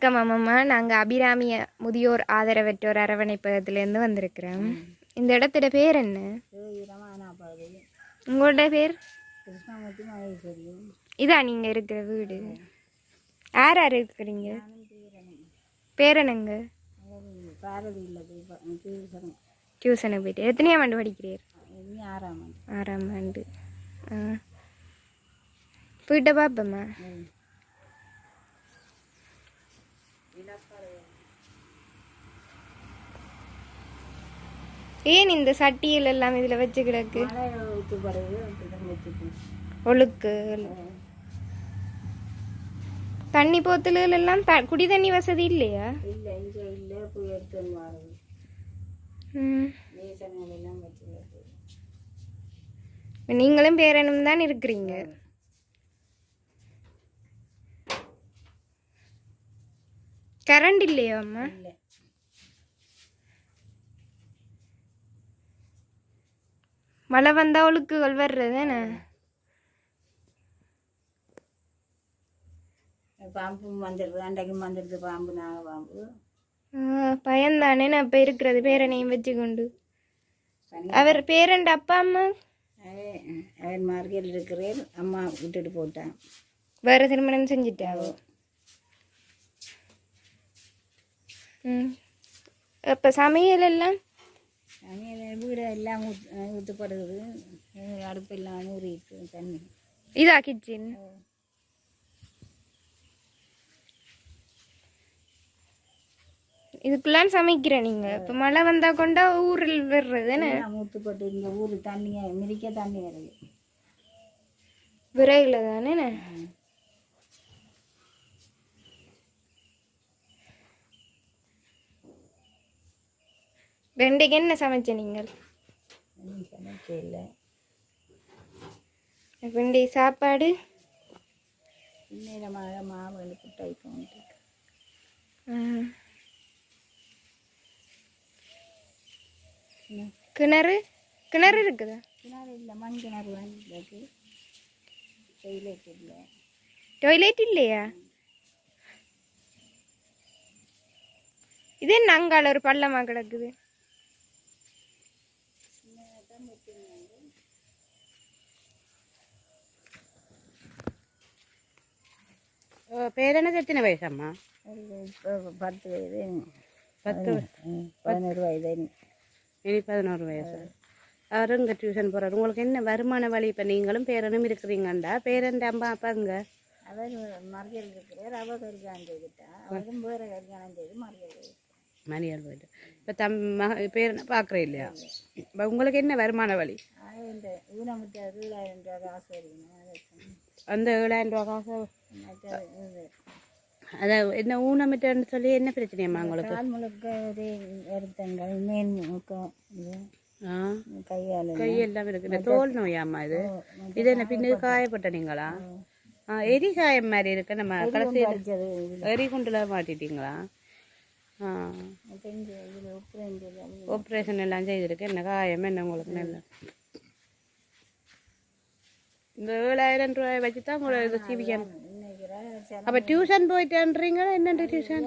வணக்கம் அம்மம்மா நாங்கள் அபிராமிய முதியோர் ஆதரவற்றோர் அரவணைப்பகத்திலேருந்து வந்திருக்கிறோம். இந்த இடத்துல பேர் என்ன? உங்களோட பேர்? கிருஷ்ணமூர்த்தி மகேஸ்வரியும் இதா நீங்கள் இருக்கிற வீடு. யார் யார் இருக்கிறீங்க? பேரனுங்க. டியூஷனுக்கு போயிட்டு. எத்தனையாம் ஆண்டு படிக்கிறீர்? ஆறாம் ஆண்டு. ஆ. போயிட்ட பாப்பம்மா? ஏன் இந்த சட்டியல் எல்லாம் இதில் வச்சு கிடக்கு? ஒழுக்கு. தண்ணி போத்தல்கள் எல்லாம் குடி தண்ணி வசதி இல்லையா? நீங்களும் பேரனும் தான் இருக்கிறீங்க. கரண்ட் இல்லையா அம்மா? மழை வந்தா ஒழுக்குகள் வர்றதுதானே பாம்பும் வந்துடுது அண்டைக்கும் வந்துடுது பாம்பு நாக பாம்பு. பயந்தானே நான் இப்போ இருக்கிறது பேரனையும் வச்சுக்கொண்டு. தண்ணி அவர் பேரண்ட அப்பா அம்மா? அவன் அவன் மார்க்கெட் இருக்கிறேன். அம்மா விட்டுட்டு போட்டான். வேற திருமணம் செஞ்சுட்டாவோ இப்போ சமையல் எல்லாம் சமையல் வீடு எல்லாம் ஊத் ஊற்றப்படுது அடுப்பெல்லாம் ஊறிட்டு தண்ணி இதா கிச்சன் இதுக்கெல்லாம் சமைக்கிற நீங்க இப்போ மழை வந்தா கொண்டா ஊரில் வர்றதுன்னு எல்லாம் ஊற்றுப்பட்டு இந்த ஊர் தண்ணியை மிதிக்க தண்ணி வருது விறகுல தானே ரெண்டைக்கு என்ன சமைச்ச நீங்கள்? இல்லை ரெண்டை சாப்பாடு பின்னேரமாக மாவு எழுப்பு டைப்போம் ம். கிணறு? கிணறு இருக்குதா? கிணறு இல்லை மண் கிணறு வாங்கிட்டு டொய்லெட் இல்லை. டாய்லெட் இல்லையா? இது என்ன அங்கால ஒரு பள்ளமா கிடக்குது. பேரனுக்கு எத்தனை வயசம்மா? பத்து வயது. பத்து பதினோரு வயது. இனி பதினோரு வயசு. அவரும் இங்கே டியூஷன் போகிறார் உங்களுக்கு என்ன வருமான வழி? இப்போ நீங்களும் பேரனும் இருக்கிறீங்கண்டா? பேரன் அம்மா அப்பாங்க அவர் மறியல் இருக்கிறார். அவ கல்யாணம் செய்துட்டா. அவரும் வேறு கல்யாணம் செய்து மறியல் மணியால் போயிட்டு. இப்போ தம் மக பேரனை பார்க்குற இல்லையா? இப்போ உங்களுக்கு என்ன வருமான வழி? அது இந்த ஊனமுட்டு ஏழாயிரம் ரூபா காசு. அந்த ஏழாயிரம் ரூபா காசு மற்ற இது அதை என்ன ஊனமிட்டன்னு சொல்லி என்ன பிரச்சனையம்மா உங்களுக்கு? கால் முழுக்க ஒரே வருத்தங்கள் மேல் முழுக்கம் கையால் கையெல்லாம் இருக்குது. தோல் நோயாம்மா இது. இது என்ன பின்னுக்கு காயப்பட்ட நீங்களா? ஆ எரி காயம் மாதிரி இருக்கு. நம்ம கடைசியில் அடிச்சது இதில். எரி குண்டில் மாட்டிட்டீங்களா? ஆப்ரேஷன் எல்லாம் செய்திருக்கு. என்ன காயம் என்ன உங்களுக்கு நல்ல இந்த ஏழாயிரம் ரூபாய் வச்சு தான் உங்களை இது ஜீவிக்கணும் அப்போ டியூஷன் போயிட்டேன்றீங்க என்னண்டு டியூஷன்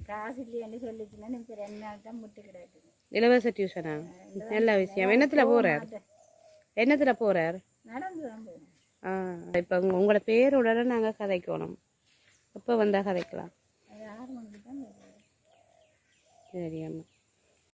காசு இல்லையான்னு சொல்லிச்சுன்னா இப்போ ரெண்டு நாள் தான் முட்டு கிடக்குது இலவச டியூஷனா நல்ல விஷயம் என்னத்துல போறார் என்னத்துல போறார் ஆ இப்போ உங்களோட பேருடனே நாங்கள் கதைக்கணும் எப்போ வந்தால் கதைக்கலாம். சரி அம்மா